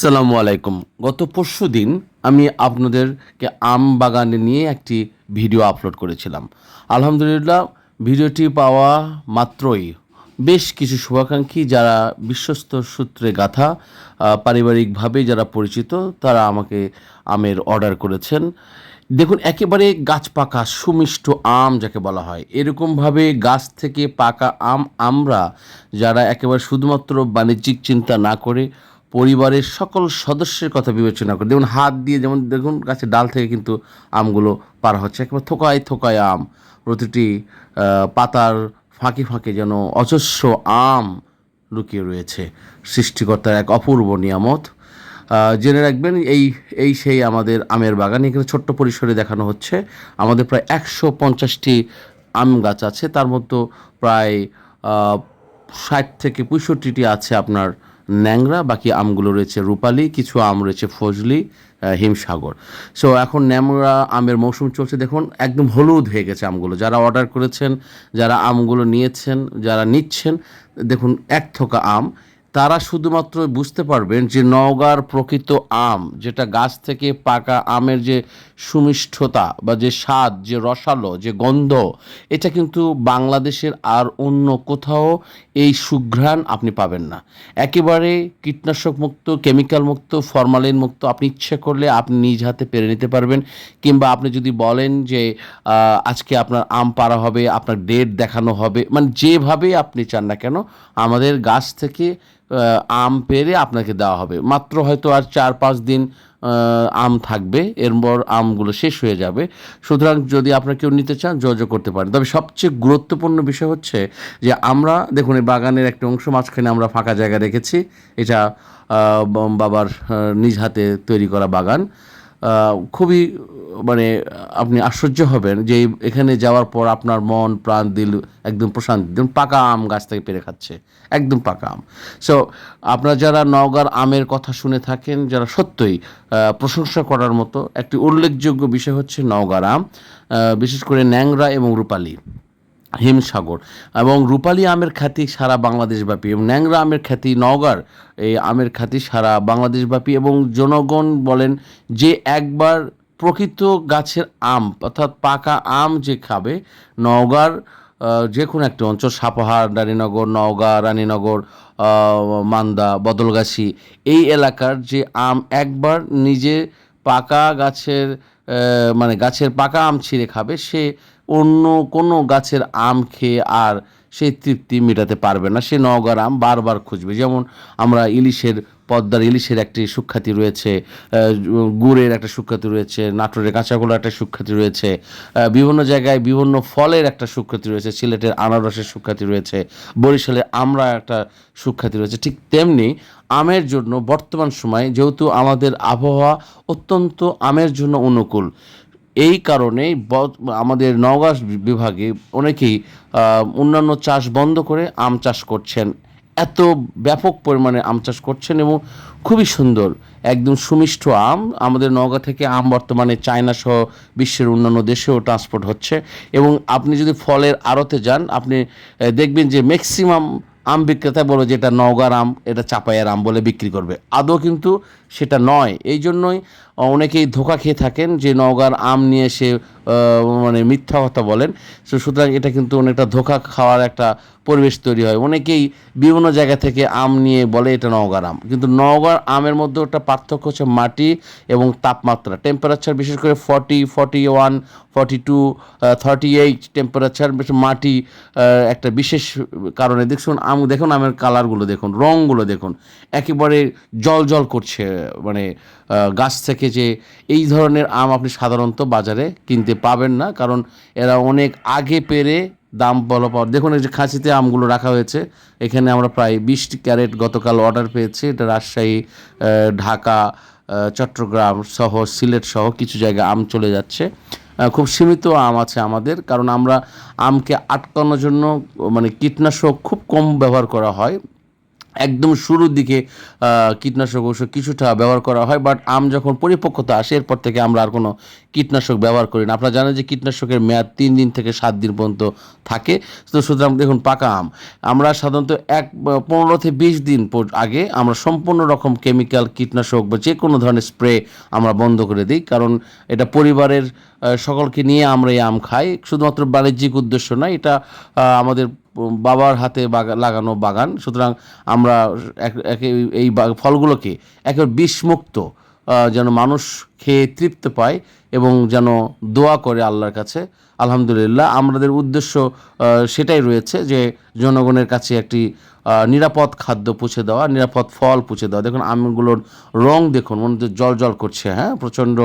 আসসালামু আলাইকুম। গত পরশু দিন আমি আপনাদেরকে আম বাগানে নিয়ে একটি ভিডিও আপলোড করেছিলাম। আলহামদুলিল্লাহ, ভিডিওটি পাওয়া মাত্রই। বেশ কিছু শুভাকাঙ্ক্ষী যারা বিশ্বস্ত সূত্রে গাথা পারিবারিকভাবে যারা পরিচিত, তারা আমাকে আমের অর্ডার করেছেন। দেখুন, একেবারে গাছ পাকা, সুমিষ্ট আম যাকে বলা হয়। এরকমভাবে গাছ থেকে পাকা আম আমরা, যারা একেবারে শুধুমাত্র বাণিজ্যিক চিন্তা না করে পরিবারের সকল সদস্যের কথা বিবেচনা করে। যেমন হাত দিয়ে যেমন দেখুন গাছের ডাল থেকে কিন্তু আমগুলো পার হচ্ছে। একেবারে থোকায় থোকায় আম। প্রতিটি পাতার ফাঁকে ফাঁকে যেন অজস্র আম লুকিয়ে রয়েছে। সৃষ্টিকর্তার এক অপূর্ব নিয়ামত। জেনে রাখবেন, এই এই সেই আমাদের আমের বাগান। এখানে ছোট্ট পরিসরে দেখানো হচ্ছে, আমাদের প্রায় একশো পঞ্চাশটি আম গাছ আছে। তার মধ্যে প্রায় ষাট থেকে পঁয়ষট্টিটি আছে আপনার ন্যাংরা, বাকি আমগুলো রয়েছে রূপালি, কিছু আম রয়েছে ফজলি হিমসাগর। সো এখন ন্যাংরা আমের মৌসুম চলছে, দেখুন, একদম হলুদ হয়ে গেছে আমগুলো। যারা অর্ডার করেছেন, যারা আমগুলো নিয়েছেন, যারা নিচ্ছেন, দেখুন, এক থোকা আম তারা শুধুমাত্র বুঝতে পারবেন যে নওগাঁর প্রকৃত আম, যেটা গাছ থেকে পাকা আমের যে সুমিষ্ঠতা বা যে স্বাদ, যে রসালো, যে গন্ধ, এটা কিন্তু বাংলাদেশের আর অন্য কোথাও এই সুঘ্রাণ আপনি পাবেন না। একেবারে কীটনাশক মুক্ত, কেমিক্যাল মুক্ত, ফরমালিন মুক্ত আপনি ইচ্ছে করলে আপনি নিজ হাতে পেরে নিতে পারবেন। কিংবা আপনি যদি বলেন যে আজকে আপনার আম পাড়া হবে, আপনার ডেট দেখানো হবে মানে যেভাবে আপনি চান না কেন, আমাদের গাছ থেকে আম পেরে আপনাকে দেওয়া হবে। মাত্র হয়তো আর চার পাঁচ দিন আম থাকবে, এরপর আমগুলো শেষ হয়ে যাবে। সুতরাং যদি আপনারা কেউ নিতে চান, যোগাযোগ করতে পারেন। তবে সবচেয়ে গুরুত্বপূর্ণ বিষয় হচ্ছে যে আমরা, দেখুন, এই বাগানের একটা অংশ, মাঝখানে আমরা ফাঁকা জায়গা রেখেছি। এটা বাবার নিজ হাতে তৈরি করা বাগান। খুবই মানে আপনি আশ্চর্য হবেন যে এখানে যাওয়ার পর আপনার মন, প্রাণ, দিল একদম প্রশান্তি। যেমন পাকা আম গাছ থেকে পেরে খাচ্ছে। একদম পাকা আম। সো আপনারা যারা নওগাঁর আমের কথা শুনে থাকেন, যারা সত্যই প্রশংসা করার মতো, একটি উল্লেখযোগ্য বিষয় হচ্ছে নওগাঁর আম বিশেষ করে ন্যাংরা এবং রূপালী। হিমসাগর। এবং রূপালী আমের খ্যাতি সারা বাংলাদেশব্যাপী এবং ন্যাংরা আমের খ্যাতি, নওগাঁর এই আমের খ্যাতি সারা বাংলাদেশব্যাপী এবং জনগণ বলেন যে একবার প্রকৃত গাছের আম, অর্থাৎ পাকা আম যে খাবে, নওগাঁর যে কোনো একটা অঞ্চল, সাপাহার, রানীনগর, নওগাঁ, রানীনগর মান্দা, বদলগাছি, এই এলাকার যে আম একবার নিজে পাকা গাছের মানে গাছের পাকা আম ছিঁড়ে খাবে, সে অন্য কোনো গাছের আম খেয়ে আর সেই তৃপ্তি মেটাতে পারবে না। সে নওগাঁর আম বারবার খুঁজবে। যেমন আমরা ইলিশের পদ্মার ইলিশের একটি সুখ্যাতি রয়েছে গুড়ের একটা সুখ্যাতি রয়েছে, নাটোরের কাঁচাগোলার একটা সুখ্যাতি রয়েছে বিভিন্ন জায়গায় বিভিন্ন ফলের একটা সুখ্যাতি রয়েছে, সিলেটের আনারসের সুখ্যাতি রয়েছে, বরিশালের আমরা একটা সুখ্যাতি রয়েছে। ঠিক তেমনি আমের জন্য বর্তমান সময়ে যেহেতু আমাদের আবহাওয়া অত্যন্ত আমের জন্য অনুকূল এই কারণেই ব- আমাদের নওগাঁ বিভাগে অনেকেই অন্যান্য চাষ বন্ধ করে আম চাষ করছেন। এত ব্যাপক পরিমাণে আম চাষ করছেন এবং খুবই সুন্দর, একদম সুমিষ্ট আম। আমাদের নওগাঁ থেকে আম বর্তমানে চায়না সহ বিশ্বের অন্যান্য দেশেও ট্রান্সপোর্ট হচ্ছে। এবং আপনি যদি ফলের আড়তে যান, আপনি দেখবেন যে ম্যাক্সিমাম আম বিক্রেতা বলে যে এটা নওগাঁর আম, এটা চাপাইয়ের আম বলে বিক্রি করবে। আদৌ কিন্তু সেটা নয়। এই জন্যই অনেকেই ধোকা খেয়ে থাকেন যে নওগাঁর আম নিয়ে সে মানে মিথ্যা কথা বলেন। তো সুতরাং এটা কিন্তু অনেকটা ধোকা খাওয়ার একটা পরিবেশ তৈরি হয়। অনেকেই বিভিন্ন জায়গা থেকে আম নিয়ে বলে এটা নওগাঁর আম। কিন্তু নওগাঁর আমের মধ্যে একটা পার্থক্য হচ্ছে মাটি এবং তাপমাত্রা। টেম্পারেচার বিশেষ করে forty forty one forty two thirty eight temperature মাটি একটা বিশেষ কারণে। দেখুন, আম, দেখুন আমের কালারগুলো দেখুন রঙগুলো দেখুন। একেবারে জল জল করছে মানে গাছ থেকে যে এই ধরনের আম আপনি সাধারণত বাজারে কিনতে পাবেন না, কারণ এরা অনেক আগে পেরে দাম বলা পাওয়ার দেখুন এই যে খাঁচিতে আমগুলো রাখা হয়েছে, এখানে আমরা প্রায় বিশটি ক্যারেট গতকাল অর্ডার পেয়েছি, এটা রাজশাহী ঢাকা চট্টগ্রাম সহ, সিলেট সহ কিছু জায়গায় আম চলে যাচ্ছে। খুব সীমিত আম আছে আমাদের, কারণ আমরা আমকে আটকানোর জন্য মানে কীটনাশক খুব কম ব্যবহার করা হয়। একদম শুরুর দিকে কীটনাশক ওষুধ কিছুটা ব্যবহার করা হয় বাট আম যখন পরিপক্কতা আসে, এরপর থেকে আমরা আর কোনো কীটনাশক ব্যবহার করি না। আপনারা জানেন যে কীটনাশকের মেয়াদ তিন দিন থেকে সাত দিন পর্যন্ত থাকে। তো সুতরাং দেখুন, পাকা আম। আমরা সাধারণত এক পনেরো থেকে বিশ দিন আগে আমরা সম্পূর্ণ রকম কেমিক্যাল, কীটনাশক বা যে কোনো ধরনের স্প্রে আমরা বন্ধ করে দিই। কারণ এটা পরিবারের সকলকে নিয়ে আমরা এই আম খাই। শুধুমাত্র বাণিজ্যিক উদ্দেশ্য নয়, এটা আমাদের বাবার হাতে লাগানো বাগান। সুতরাং আমরা এই ফলগুলোকে একেবারে বিষমুক্ত যেন মানুষ খেয়ে তৃপ্ত পায়। এবং যেন দোয়া করে আল্লাহর কাছে। আলহামদুলিল্লাহ, আমাদের উদ্দেশ্য সেটাই রয়েছে যে জনগণের কাছে একটি নিরাপদ খাদ্য পুছে দেওয়া, নিরাপদ ফল পুছে দেওয়া। দেখুন, আমগুলোর রং দেখুন, মনে হচ্ছে জল জল করছে হ্যাঁ? প্রচণ্ড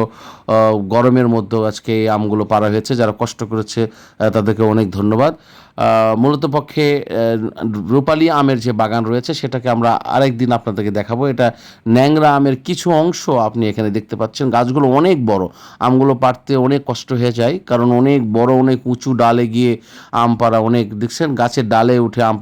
গরমের মধ্যে আজকে এই আমগুলো পারা হয়েছে। যারা কষ্ট করেছে তাদেরকে অনেক ধন্যবাদ। মূলত পক্ষে রূপালী আমের যে বাগান রয়েছে, সেটাকে আমরা আরেক দিন আপনাদেরকে দেখাবো। এটা ন্যাংরা আমের কিছু অংশ আপনি এখানে দেখতে পাচ্ছেন। গাছগুলো অনেক বড়। আমগুলো পাড়তে অনেক কষ্ট হয়ে যায়, কারণ অনেক বড়, অনেক উঁচু ডালে গিয়ে আম পাড়া অনেক, দেখছেন? গাছের ডালে উঠে আম